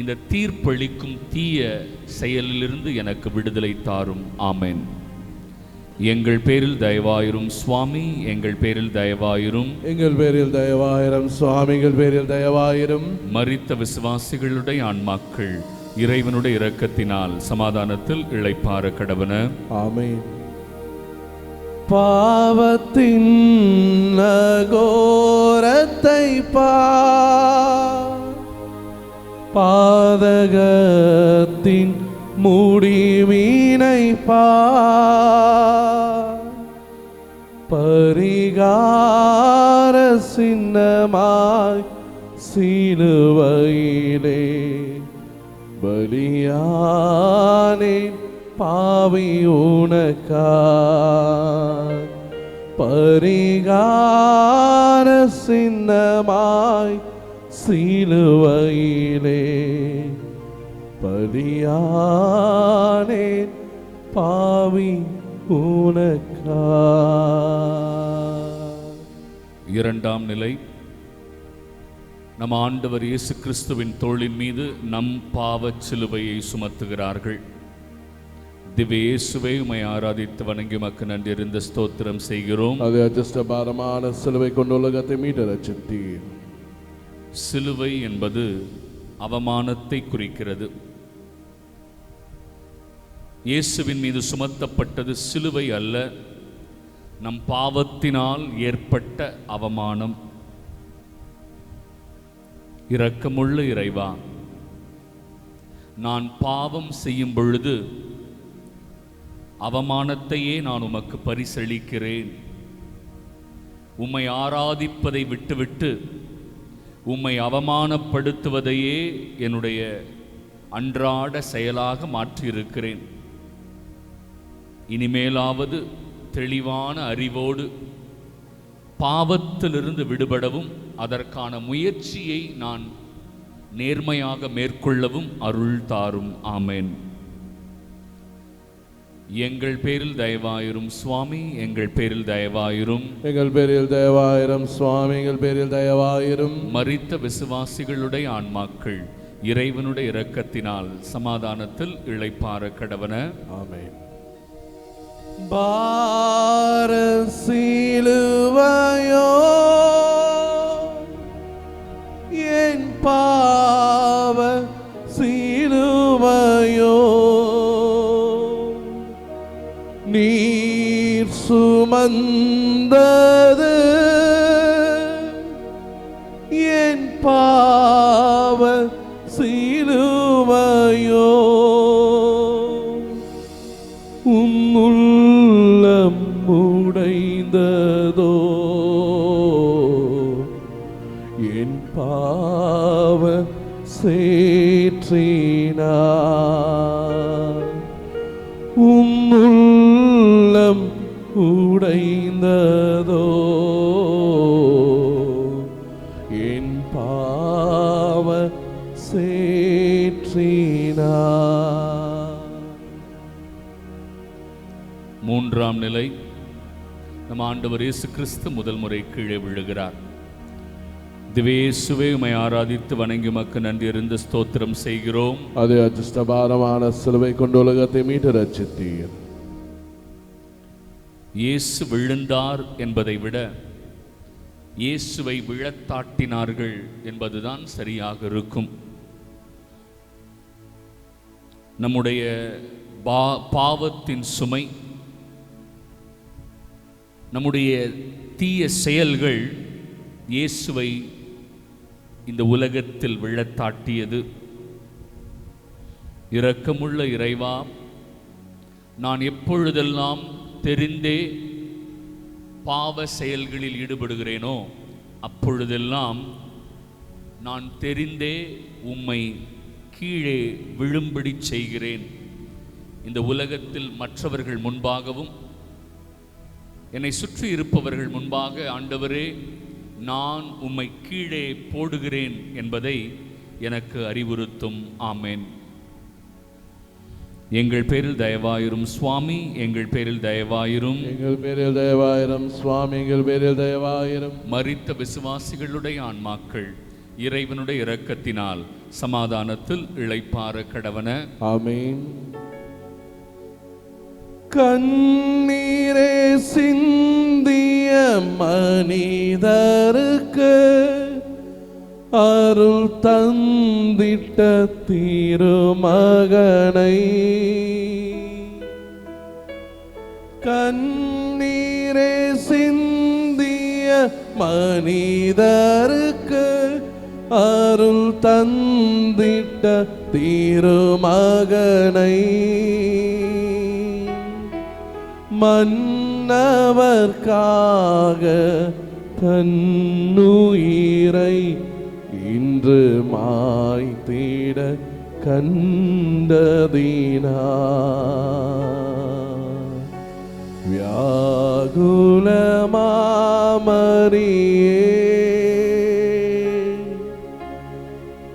இந்த தீர்ப்பளிக்கும் தீய செயலிலிருந்து எனக்கு விடுதலை தாரும். ஆமென். எங்கள் பேரில் தயவாயிரும் சுவாமி எங்கள் பேரில் தயவாயிரும். எங்கள் பேரில் தயவாயிரம் சுவாமிகள் பேரில் தயவாயிரம். மரித்த விசுவாசிகளுடைய ஆன்மாக்கள் இறைவனுடைய இரக்கத்தினால் சமாதானத்தில் இளைப்பாற கடவன. ஆமென். பாவத்தின் நகோரத்தை பார் பாதகத்தின் முடிவினை பரிகார சின்னமாய் சிலுவையிலே பலியானேன் பாவி உனக்கா பரிகார சின்னமாய் சிலுவையிலே பலியானேன் பாவி உனக்கா? இரண்டாம் நிலை நம் ஆண்டவர் இயேசு கிறிஸ்துவின் தோளின் மீது நம் பாவச் சிலுவையை சுமத்துகிறார்கள். திவ்ய இயேசுவை உமை ஆராதித்து வணங்கி மக்கு நன்றி இருந்த ஸ்தோத்திரம் செய்கிறோம். அது அஜஸ்ட பாரமான சிலுவை கொண்டு உலகத்தை மீட்டு ரச்சித்தீர் சிலுவை என்பது அவமானத்தை குறிக்கிறது. இயேசுவின் மீது சுமத்தப்பட்டது சிலுவை அல்ல நம் பாவத்தினால் ஏற்பட்ட அவமானம். இரக்கமுள்ள இறைவா நான் பாவம் செய்யும் பொழுது அவமானத்தையே நான் உமக்கு பரிசளிக்கிறேன். உம்மை ஆராதிப்பதை விட்டுவிட்டு உம்மை அவமானப்படுத்துவதையே என்னுடைய அன்றாட செயலாக மாற்றியிருக்கிறேன். இனிமேலாவது தெளிவான அறிவோடு பாவத்திலிருந்து விடுபடவும் அதற்கான முயற்சியை நான் நேர்மையாக மேற்கொள்ளவும் அருள் தாரும். ஆமேன். எங்கள் பேரில் தயவாயிரும் சுவாமி எங்கள் பேரில் தயவாயிரும். எங்கள் பேரில் தயவாயிரம் சுவாமி எங்கள் பேரில் தயவாயிரம். மரித்த விசுவாசிகளுடைய ஆன்மாக்கள் இறைவனுடைய இரக்கத்தினால் சமாதானத்தில் இளைப்பாற கடவன. ஆமென். பார சிலுவையோ என் பாவ சுமந்தது. என் பாவ சிலுவையோ. உன்னுள்ளம் உடைந்ததோ. என் பாவ சேற்றினா உன்னுள்ளம் உடைந்ததோ? என் பாவ சேற்றினா? மூன்றாம் நிலை நம் ஆண்டவர் இயேசு கிறிஸ்து முதல் முறை கீழே விழுகிறார். திவேசுவே உமை ஆராதித்து வணங்கி மக்கு நன்றி இருந்து ஸ்தோத்திரம் செய்கிறோம். அது அஜிஷ்டபாரமான சிலுவை கொண்டு உலகத்தை மீட்டு ரச்சித்தீர் இயேசு விழுந்தார் என்பதை விட இயேசுவை விழத்தாட்டினார்கள் என்பதுதான் சரியாக இருக்கும். நம்முடைய பா பாவத்தின் சுமை நம்முடைய தீய செயல்கள் இயேசுவை இந்த உலகத்தில் விழத்தாட்டியது. இரக்கமுள்ள இறைவா நான் எப்பொழுதெல்லாம் தெரிந்தே பாவ செயல்களில் ஈடுபடுகிறேனோ அப்பொழுதெல்லாம் நான் தெரிந்தே உம்மை கீழே விழும்படி செய்கிறேன். இந்த உலகத்தில் மற்றவர்கள் முன்பாகவும் என்னை சுற்றி இருப்பவர்கள் முன்பாக ஆண்டவரே நான் உம்மை கீழே போடுகிறேன் என்பதை எனக்கு அறிவுறுத்தும். ஆமேன். எங்கள் பேரில் தயவாயிரும் சுவாமி. எங்கள் பேரில் தயவாயிரும். எங்கள் பேரில் தயவாயிரம் சுவாமி. எங்கள் பேரில் தயவாயிரம். மரித்த விசுவாசிகளுடைய ஆன்மாக்கள் இறைவனுடைய இரக்கத்தினால் சமாதானத்தில் இளைப்பாற கடவன. ஆமென். கண்ணீரே சிந்திய மனிதருக்கு அருள் தந்திட்ட திருமகனை. கண்ணீரே சிந்திய மனிதருக்கு அருள் தந்திட்ட திருமகனை. மன்னவர்க்காக தன்னுயிரை இன்று மாய்த்திட கண்டதினா? வியாகுலமாமரியே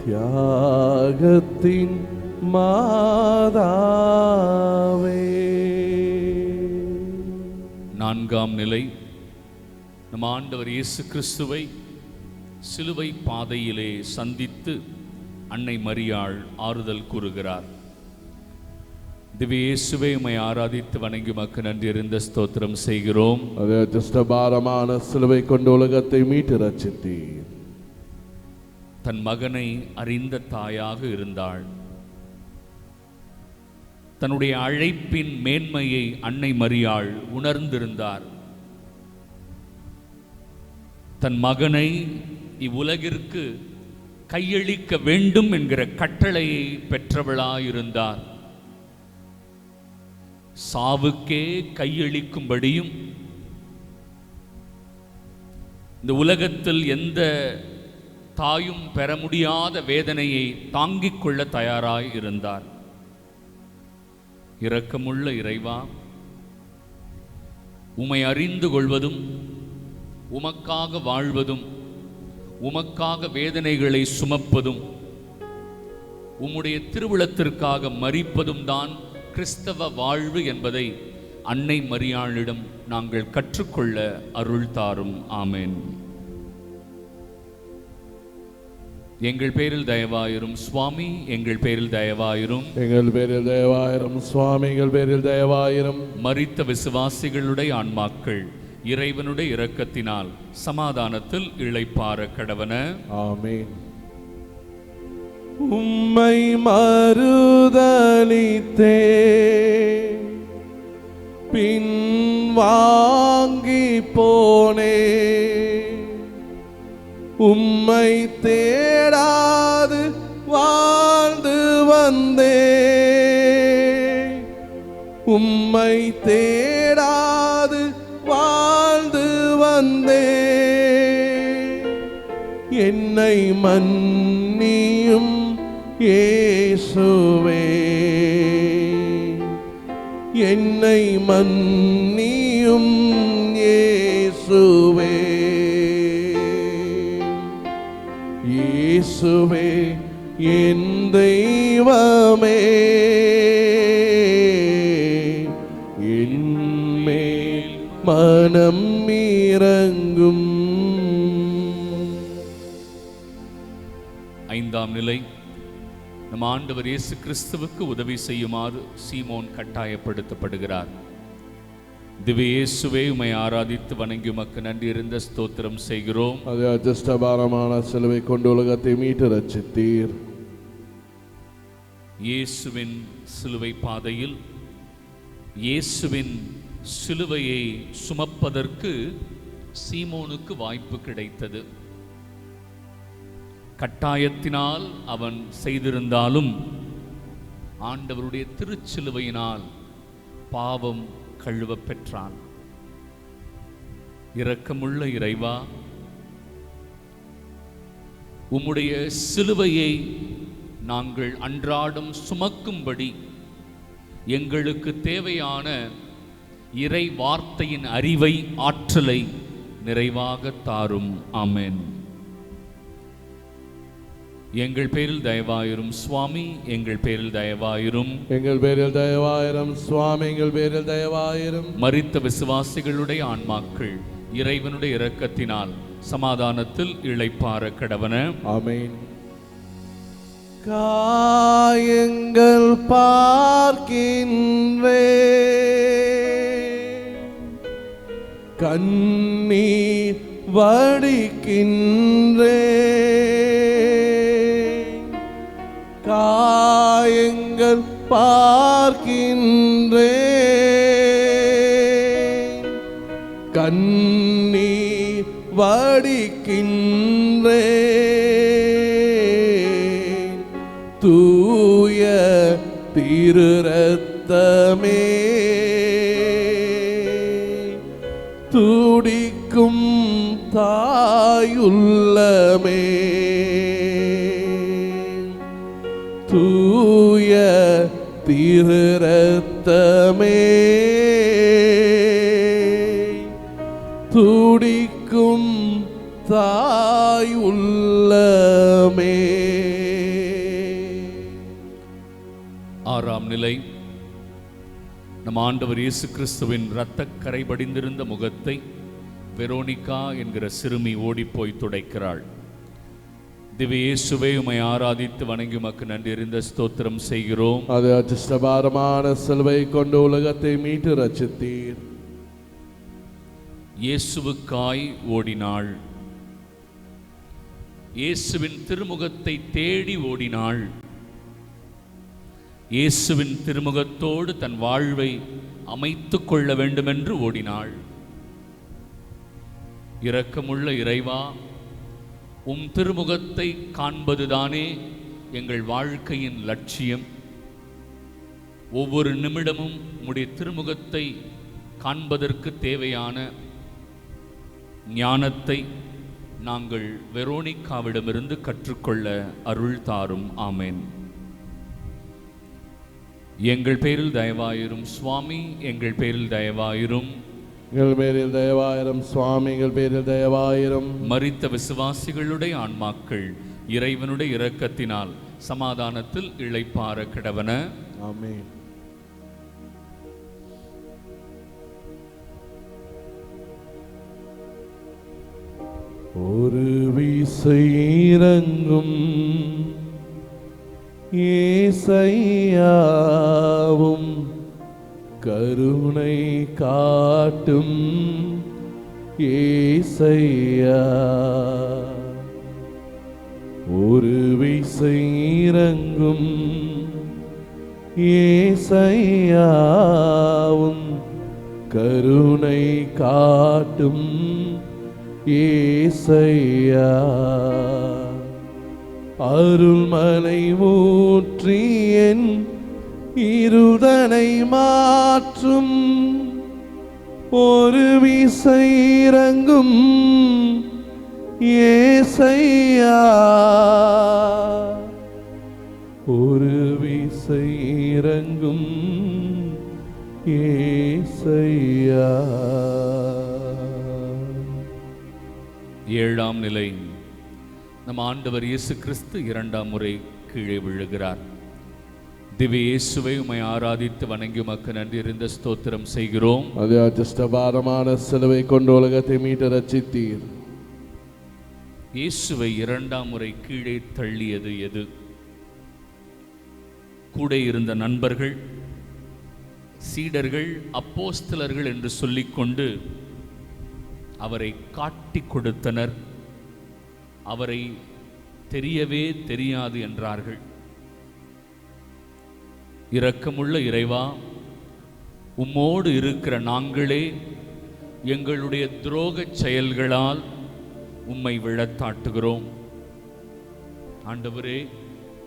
தியாகத்தின் மாதாவே. நான்காம் நிலை நம் ஆண்டவர் இயேசு கிறிஸ்துவை சிலுவை பாதையிலே சந்தித்து அன்னை மரியாள் ஆறுதல் கூறுகிறார். திவ்ய இயேசுவை உம்மை ஆராதித்து வணங்கி மக்கு நன்றி இருந்த ஸ்தோத்திரம் செய்கிறோம். அது அஜஸ்ட பாரமான சிலுவை கொண்டு உலகத்தை மீட்டு ரச்சித்தீர் தன் மகனை அறிந்த தாயாக இருந்தாள். தன்னுடைய அழைப்பின் மேன்மையை அன்னை மரியாள் உணர்ந்திருந்தார். தன் மகனை இவ்வுலகிற்கு கையளிக்க வேண்டும் என்கிற கட்டளையை பெற்றவளாயிருந்தார். சாவுக்கே கையளிக்கும்படியும் இந்த உலகத்தில் எந்த தாயும் பெற முடியாத வேதனையை தாங்கிக் கொள்ள தயாராய் இருந்தார் இரக்கமுள்ள இறைவா உமை அறிந்து கொள்வதும் உமக்காக வாழ்வதும் உமக்காக வேதனைகளை சுமப்பதும் உம்முடைய திருவிழத்திற்காக மறிப்பதும் தான் கிறிஸ்தவ வாழ்வு என்பதை அன்னை மரியாளிடம் நாங்கள் கற்றுக்கொள்ள அருள் தாரும். ஆமென். எங்கள் பேரில் தயவாயிரும் சுவாமி எங்கள் பேரில் தயவாயிரும். எங்கள் பேரில் தயவாயிரம் சுவாமி எங்கள் பேரில் தயவாயிரம். மரித்த விசுவாசிகளுடைய ஆன்மாக்கள் இறைவனுடைய இரக்கத்தினால் சமாதானத்தில் இளைப்பாற கடவன. ஆமென். உம்மை மறுதலித்தே பின் வாங்கி போனே. உம்மை தேடாது வாழ்ந்து வந்தே. உம்மை வாழ்ந்து வந்தே. என்னை மன்னியும் ஏசுவே என்னை மன்னியும் ஏசுவே இயேசுவே என் தெய்வமே. மனம் இறங்கும். ஐந்தாம் நிலை நம் ஆண்டவர் இயேசு கிறிஸ்துவுக்கு உதவி செய்யுமாறு சீமோன் கட்டாயப்படுத்தப்படுகிறார். திவ்ய இயேசுவே உமை ஆராதித்து வணங்கி உமக்கு நன்றி இருந்த ஸ்தோத்திரம் செய்கிறோம். அது அஜஸ்டபாரமான சிலுவை கொண்டு உலகத்தை மீட்டு ரச்சித்தீர் இயேசுவின் சிலுவை பாதையில் இயேசுவின் சிலுவையை சுமப்பதற்கு சீமோனுக்கு வாய்ப்பு கிடைத்தது. கட்டாயத்தினால் அவன் செய்திருந்தாலும் ஆண்டவருடைய திருச்சிலுவையினால் பாவம் கழுவ பெற்றான் இரக்கமுள்ள இறைவா உம்முடைய சிலுவையை நாங்கள் அன்றாடம் சுமக்கும்படி எங்களுக்கு தேவையான இறை வார்த்தையின் அறிவை ஆற்றலை நிறைவாக தாரும். ஆமென். எங்கள் பேரில் தயவாயிரும் சுவாமி எங்கள் பேரில் தயவாயிரும். எங்கள் பேரில் தயவாயிரம் சுவாமி எங்கள் பேரில் தயவாயிரம். மரித்த விசுவாசிகளுடைய ஆன்மாக்கள் இறைவனுடைய இரக்கத்தினால் சமாதானத்தில் இளைப்பார கடவன. ஆமென். காயங்கள் பார்க்கின்றே. கண்ணீர் வடிக்கின்றே. காயங்கள் பார்க்கின்றே. கண்ணீர் வடிக்கின்றே. தூய திருரத்தமே தாயுள்ளமே. தூய திருரத்தமே. துடிக்கும் தாயுள்ளமே. ஆறாம் நிலை. நம் ஆண்டவர் இயேசு கிறிஸ்துவின் இரத்த கரை படிந்திருந்த முகத்தை வெரோனிகா என்கிற சிறுமி ஓடிப்போய் துடைக்கிறாள். திவ்ய இயேசுவை உமை ஆராதித்து வணங்கி உமக்கு நன்றி இருந்த ஸ்தோத்திரம் செய்கிறோம். அது அச்சிஷ்டபாரமான சிலுவை கொண்டு உலகத்தை மீட்டு ரச்சித்தீர் இயேசுவுக்காய் ஓடினாள். இயேசுவின் திருமுகத்தை தேடி ஓடினாள். இயேசுவின் திருமுகத்தோடு தன் வாழ்வை அமைத்துக் கொள்ள வேண்டுமென்று ஓடினாள். இரக்கமுள்ள இறைவா உம் திருமுகத்தை காண்பதுதானே எங்கள் வாழ்க்கையின் லட்சியம். ஒவ்வொரு நிமிடமும் உம்முடைய திருமுகத்தை காண்பதற்கு தேவையான ஞானத்தை நாங்கள் வெரோனிக்காவிடமிருந்து கற்றுக்கொள்ள அருள் தாரும். ஆமேன். எங்கள் பேரில் தயவாயிரும் சுவாமி எங்கள் பேரில் தயவாயிரும். எங்கள் பேரில் தயவாயிரம் சுவாமி எங்கள் பேரில் தயவாயிரம். மரித்த விசுவாசிகளுடைய ஆன்மாக்கள் இறைவனுடைய இரக்கத்தினால் சமாதானத்தில் இளைப்பார கிடவன. ஆமென். ஒரு விசை இறங்கும் ஏசையாவும் கருணை காட்டும் ஏசையா. ஒரு விசை இறங்கும் ஏசையாவும் கருணை காட்டும் ஏசையா. அருள்மலை ஊற்றியன் என் இருதனை மாற்றும். ஒரு விசை இறங்கும் ஏசையா. ஒரு விசை இறங்கும் ஏசையா. ஏழாம் நிலை. நம் ஆண்டவர் இயேசு கிறிஸ்து இரண்டாம் முறை கீழே விழுகிறார். திவ்ய இயேசுவை உமை ஆராதித்து வணங்கி உமக்கு நன்றி இருந்த ஸ்தோத்திரம் செய்கிறோம். அது அஜஸ்டபாரமான சிலுவை கொண்டு உலகத்தை மீட்டு ரச்சித்தீர் இயேசுவை இரண்டாம் முறை கீழே தள்ளியது எது? கூட இருந்த நண்பர்கள் சீடர்கள் அப்போஸ்தலர்கள் என்று சொல்லிக்கொண்டு அவரை காட்டிக் கொடுத்தனர். அவரை தெரியவே தெரியாது என்றார்கள். இரக்கமுள்ள இறைவா உம்மோடு இருக்கிற நாங்களே எங்களுடைய துரோகச் செயல்களால் உம்மை விழத்தாட்டுகிறோம். ஆண்டவரே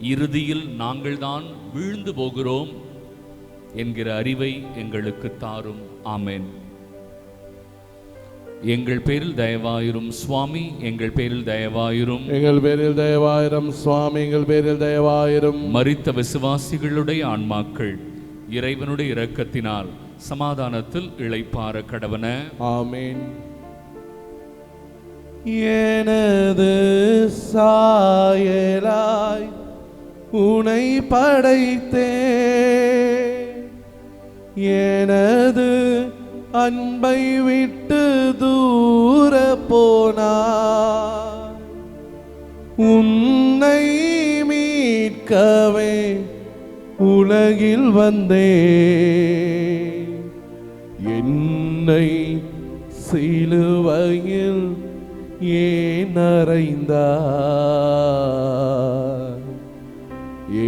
இறுதியில் நாங்கள்தான் வீழ்ந்து போகிறோம் என்கிற அறிவை எங்களுக்கு தாரும். ஆமேன். எங்கள் பேரில் தயவாயிரும் சுவாமி எங்கள் பேரில் தயவாயிரும். எங்கள் பேரில் தயவாயிரம் சுவாமி எங்கள் பேரில் தயவாயிரம். மரித்த விசுவாசிகளுடைய ஆன்மாக்கள் இறைவனுடைய இரக்கத்தினால் சமாதானத்தில் இளைப்பார கடவன. ஆமீன். எனது சாயலாய் உனை படைத்தே எனது அன்பை விட்டு தூர போனா உன்னை மீட்கவே உலகில் வந்தே. என்னை சிலுவையில் ஏன் அறைந்தார்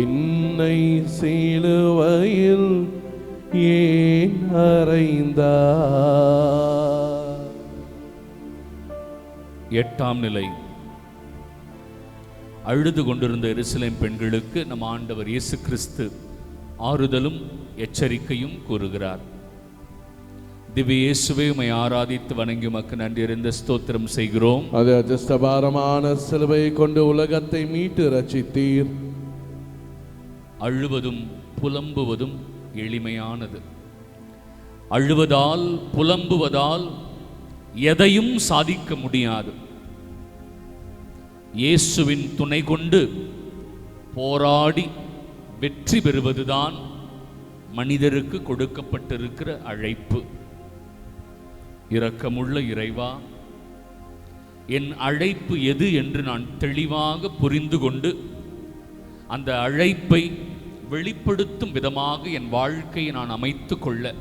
என்னை சிலுவையில் ஏன் அறைந்தார். எட்டாம் நிலை. அழுது கொண்டிருந்த எருசலேம் பெண்களுக்கு நம் ஆண்டவர் இயேசு கிறிஸ்து ஆறுதலும் எச்சரிக்கையும் கூறுகிறார். திவ்ய இயேசுவை ஆராதித்து வணங்கி உமக்கு நன்றி இருந்த ஸ்தோத்திரம் செய்கிறோம். அது அஜஸ்தபாரமான சிலுவை கொண்டு உலகத்தை மீட்டு ரட்சித்தீர் அழுவதும் புலம்புவதும் எளிமையானது. அழுவதால் புலம்புவதால் எதையும் சாதிக்க முடியாது. இயேசுவின் துணை கொண்டு போராடி வெற்றி பெறுவதுதான் மனிதருக்கு கொடுக்கப்பட்டிருக்கிற அழைப்பு. இரக்கமுள்ள இறைவா என் அழைப்பு எது என்று நான் தெளிவாக புரிந்து கொண்டு அந்த அழைப்பை வெளிப்படுத்தும் விதமாக என் வாழ்க்கையை நான் அமைத்து கொள்ள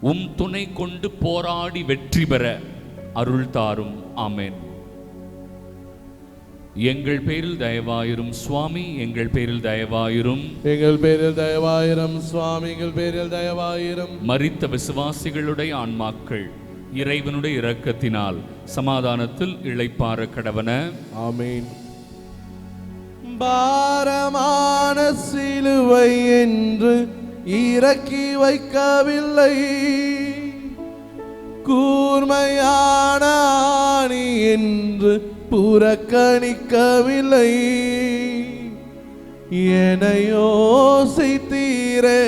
உம் துணை கொண்டு போராடி வெற்றி பெற அருள் தாரும். ஆமென். எங்கள் பேரில் தயவாயிரும் சுவாமி எங்கள் பேரில் தயவாயிரும். எங்கள் பேரில் தயவாயிரம் சுவாமி எங்கள் பேரில் தயவாயிரம். மரித்த விசுவாசிகளுடைய ஆன்மாக்கள் இறைவனுடைய இரக்கத்தினால் சமாதானத்தில் இளைப்பாற கடவன. ஆமீன். பாரமான சிலுவை என்று இறக்கி வைக்கவில்லை. கூர்மையான என்று புறக்கணிக்கவில்லை. என்னை யோசித்தீரே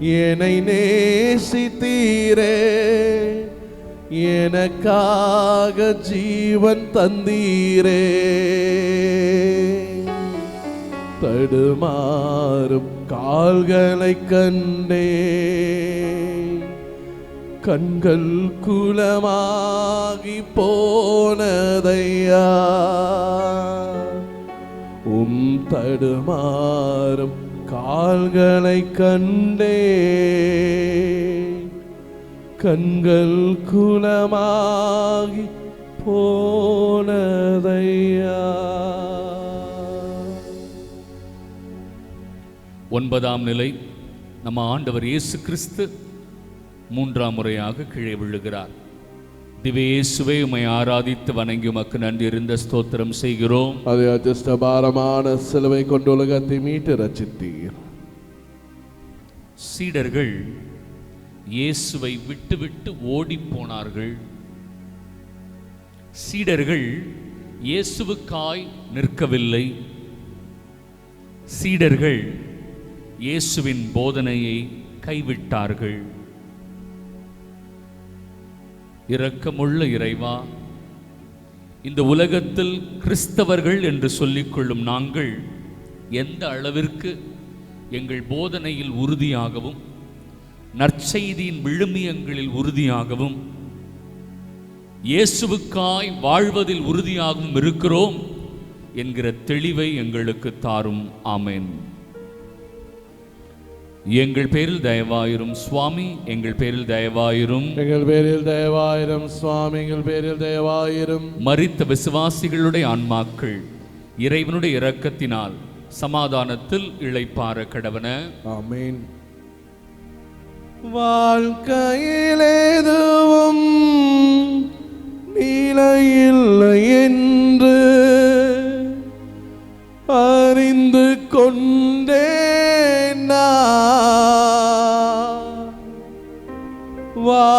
என்னை நேசித்தீரே எனக்காக ஜீவன் தந்தீரே. தடுமாறும் கால்களை கண்டே. கண்கள் குலமாகி போனதையா? உம் தடுமாறும் கால்களை கண்டே. கண்கள் குலமாகி போனதையா? ஒன்பதாம் நிலை நம்ம ஆண்டவர் இயேசு கிறிஸ்து மூன்றாம் முறையாக கீழே விழுகிறார். திவ்ய இயேசுவை உம்மை ஆராதித்து வணங்கி உமக்கு நன்றி இருந்த ஸ்தோத்திரம் செய்கிறோம். அது அஜஸ்ட பாரமான சிலுவை கொண்டு உலகத்தை மீட்டு ரச்சித்தீர் சீடர்கள் இயேசுவை விட்டுவிட்டு ஓடிப் போனார்கள் சீடர்கள் இயேசுவுக்காய் நிற்கவில்லை. சீடர்கள் இயேசுவின் போதனையை கைவிட்டார்கள். இரக்கமுள்ள இறைவா இந்த உலகத்தில் கிறிஸ்தவர்கள் என்று சொல்லிக்கொள்ளும் நாங்கள் எந்த அளவிற்கு எங்கள் போதனையில் உறுதியாகவும் நற்செய்தியின் விழுமியங்களில் உறுதியாகவும் இயேசுவுக்காய் வாழ்வதில் உறுதியாகவும் இருக்கிறோம் என்கிற தெளிவை எங்களுக்கு தாரும். ஆமேன். எங்கள் பேரில் தயவாயிரும் சுவாமி எங்கள் பேரில் தயவாயிரும். எங்கள் பேரில் தயவாயிரம் சுவாமி எங்கள் பேரில் தயவாயிரம். மரித்த விசுவாசிகளுடைய ஆன்மாக்கள் இறைவனுடைய இரக்கத்தினால் சமாதானத்தில் இளைப்பாற கடவன. ஆமீன். வாழ்க்கையில் எதுவும் நிலையில்லை என்று அறிந்து கொண்டேன்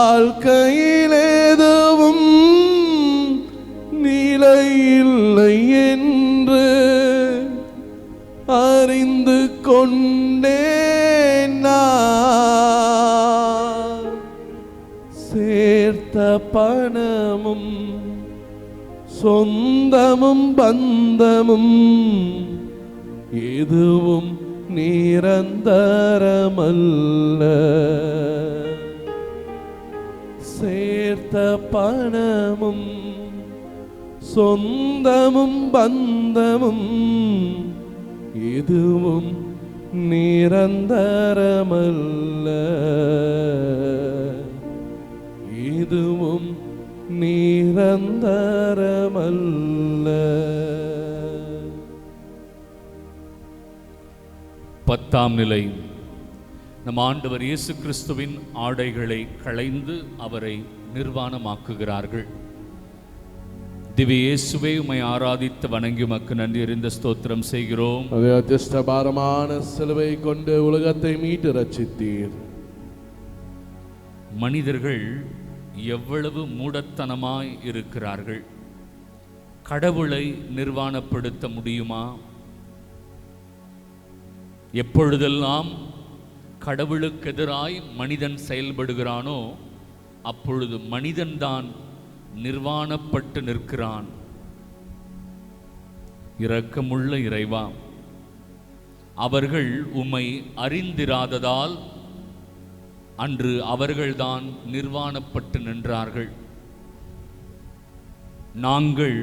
வாழ்க்கையில் எதுவும் நிலையில்லை என்று அறிந்து கொண்டேன் சேர்த்த பணமும் சொந்தமும் பந்தமும் எதுவும் நிரந்தரமல்ல. சேர்த்த பணமும் சொந்தமும் பந்தமும் இதுவும் நிரந்தரமல்ல. இதுவும் நிரந்தரமல்ல. பத்தாம் நிலை. நம் ஆண்டவர் இயேசு கிறிஸ்துவின் ஆடைகளை களைந்து அவரை நிர்வாணமாக்குகிறார்கள். திவ்ய இயேசுவே உம்மை ஆராதித்து வணங்கி உமக்கு நன்றி அறிந்த ஸ்தோத்திரம் செய்கிறோம். அது அதிர்ஷ்ட பாரமான சிலுவை கொண்டு உலகத்தை மீட்டு ரட்சித்தீர். மனிதர்கள் எவ்வளவு மூடத்தனமாய் இருக்கிறார்கள். கடவுளை நிர்வாணப்படுத்த முடியுமா? எப்பொழுதெல்லாம் கடவுளுக்கு எதிராய் மனிதன் செயல்படுகிறானோ அப்பொழுது மனிதன்தான் நிர்வாணப்பட்டு நிற்கிறான். இரக்கமுள்ள இறைவா அவர்கள் உம்மை அறிந்திராததால் அன்று அவர்கள்தான் நிர்வாணப்பட்டு நின்றார்கள். நாங்கள்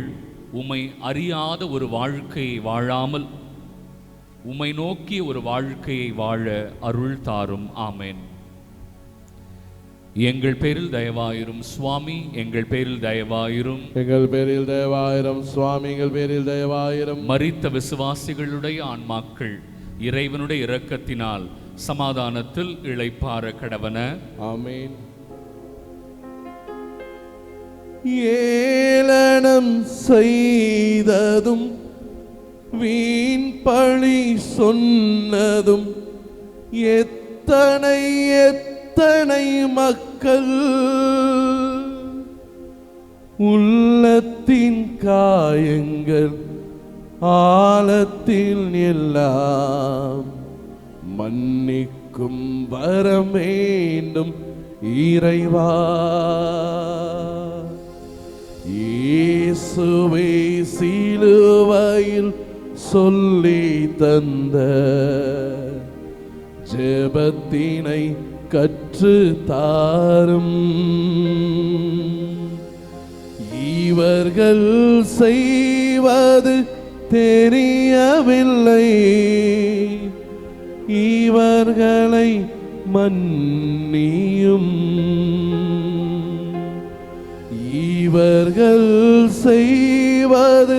உம்மை அறியாத ஒரு வாழ்க்கையை வாழாமல் உம்மை நோக்கிய ஒரு வாழ்க்கையை வாழ அருள் தாரும். ஆமென். எங்கள் பேரில் தயவாயிரும் சுவாமி எங்கள் பேரில் தயவாயிரும். எங்கள் பேரில் தேவாயிரம் சுவாமி எங்கள் பேரில் தேவாயிரம் மரித்த விசுவாசிகளுடைய ஆன்மாக்கள் இறைவனுடைய இரக்கத்தினால் சமாதானத்தில் இளைப்பாற கடவன. ஆமீன். ஏளனம் செய்ததும் வீண் பழி சொன்னதும் எத்தனை எத்தனை மக்கள் உள்ளத்தின் காயங்கள் ஆழத்தில் எல்லாம் மன்னிக்கும் வரமேண்டும் இறைவா. இயேசுவே சிலுவையில் சொல்லி தந்த ஜெபத்தினை கற்று தாரும். இவர்கள் செய்வது தெரியவில்லை. இவர்களை மன்னியும். இவர்கள் செய்வது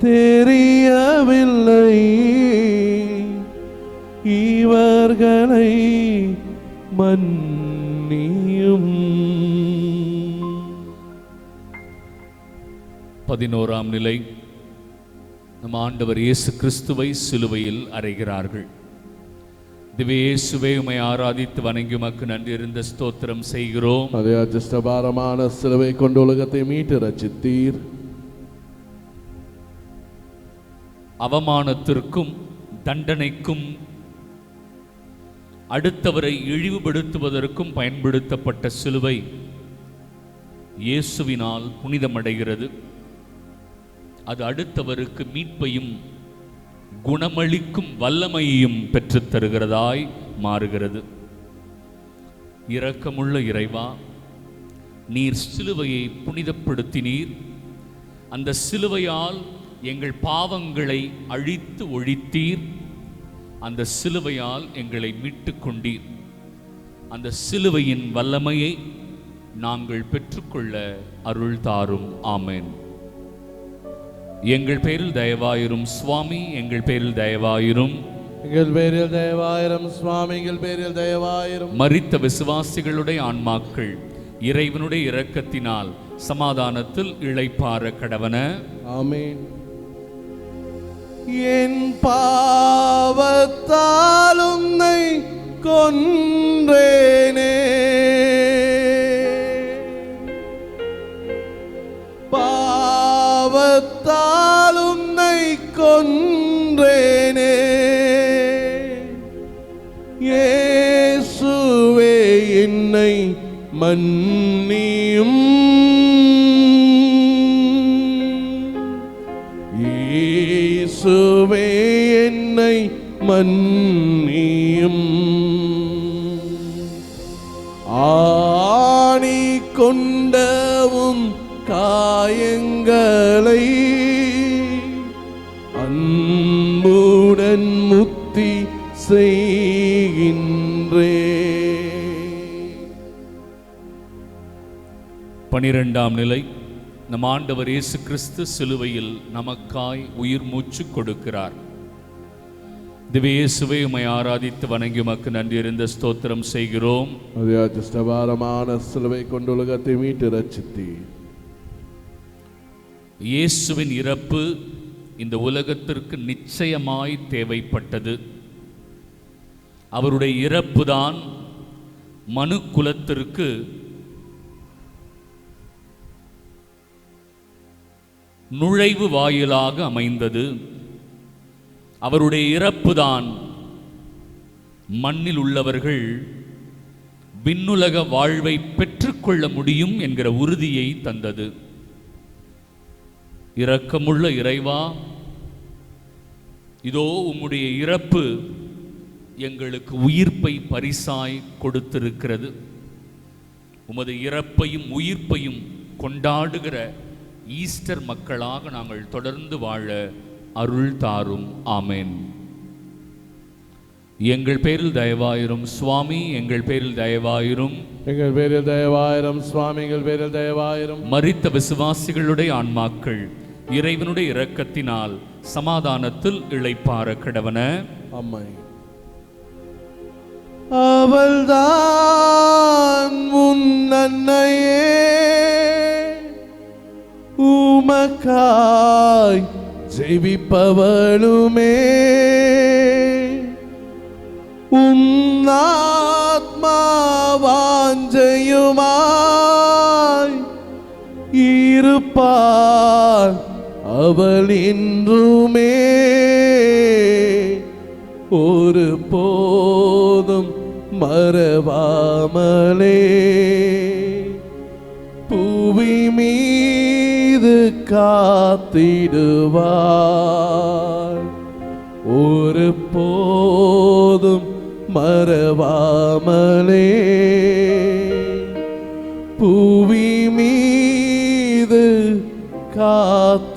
தெரியவில்லை. இவர்களை மன்னியும். பதினோராம் நிலை. நம் ஆண்டவர் இயேசு கிறிஸ்துவை சிலுவையில் அறைகிறார்கள். திவ்ய இயேசுவை உமை ஆராதித்து வணங்கி உமக்கு நன்றி இருந்த ஸ்தோத்திரம் செய்கிறோம். அதே அஜிஷ்டபாரமான சிலுவை கொண்டு உலகத்தை மீட்டு ரச்சித்தீர் அவமானத்திற்கும் தண்டனைக்கும் அடுத்தவரை இழிவுபடுத்துவதற்கும் பயன்படுத்தப்பட்ட சிலுவை இயேசுவினால் புனிதமடைகிறது. அது அடுத்தவருக்கு மீட்பையும் குணமளிக்கும் வல்லமையையும் பெற்றுத் தருகிறதாய் மாறுகிறது. இரக்கமுள்ள இறைவா நீர் சிலுவையை புனிதப்படுத்தினீர். அந்த சிலுவையால் எங்கள் பாவங்களை அழித்து ஒழித்தீர். அந்த சிலுவையால் எங்களை மீட்டுக் கொண்டீர் அந்த சிலுவையின் வல்லமையை நாங்கள் பெற்றுக்கொள்ள அருள் தாரும். ஆமென். எங்கள் பேரில் தயவாயிரும் சுவாமி எங்கள் பேரில் தயவாயிரும். எங்கள் பேரில் தேவாயிரம் சுவாமி எங்கள் பேரில் தேவாயிரம் மரித்த விசுவாசிகளுடைய ஆன்மாக்கள் இறைவனுடைய இரக்கத்தினால் சமாதானத்தில் இளைப்பாற கடவன. ஆமென். என் பாவத்தால் உன்னை கொன்றேனே. பாவத்தால் உன்னை கொன்றேனே. ஏசுவே என்னை மன் மன்னியும் ஆணி கொண்டவும் காயங்களை அன்புடன் முத்தி செய்கின்றே. பனிரெண்டாம் நிலை நம் ஆண்டவர் இயேசு கிறிஸ்து சிலுவையில் நமக்காய் உயிர் மூச்சு கொடுக்கிறார். திவ்ய இயேசுவை உமை ஆராதித்து வணங்கி உமக்கு நன்றி இருந்த ஸ்தோத்திரம் செய்கிறோம். அதிர்ஷ்டபாரமான சிலுவை கொண்டு உலகத்தை மீட்டு ரச்சித்தீர் இயேசுவின் இறப்பு இந்த உலகத்திற்கு நிச்சயமாய் தேவைப்பட்டது. அவருடைய இறப்புதான் மனு குலத்திற்கு நுழைவு வாயிலாக அமைந்தது. அவருடைய இறப்புதான். மண்ணில் உள்ளவர்கள் விண்ணுலக வாழ்வை பெற்றுக்கொள்ள முடியும் என்கிற உறுதியை தந்தது. இரக்கமுள்ள இறைவா இதோ உம்முடைய இறப்பு எங்களுக்கு உயிர்ப்பை பரிசாய் கொடுத்திருக்கிறது. உமது இறப்பையும் உயிர்ப்பையும் கொண்டாடுகிற ஈஸ்டர் மக்களாக நாங்கள் தொடர்ந்து வாழ அருள் தாரும் ஆமென். எங்கள் பேரில் தயவாயிரும் சுவாமி எங்கள் பேரில் தயவாயிரும். எங்கள் பேரில் தயவாயிரம் சுவாமிகள் பேரில் தயவாயிரம். மரித்த விசுவாசிகளுடைய ஆன்மாக்கள் இறைவனுடைய இரக்கத்தினால் சமாதானத்தில் இளைப்பார கிடவன. அம்மை. அவள்தான் உன் அன்னையே. உமக்காய் ஜெபிப்பவளுமே உன்னாத்மாவாஞ்சையுமாய் இருப்பார் அவள் இன்றுமே. ஒரு போதும் மறவாமலே. புவி மீ காத்திடுவார் ஒரு போதும் மறவாமலே. புவி மீது காத்திடுவார்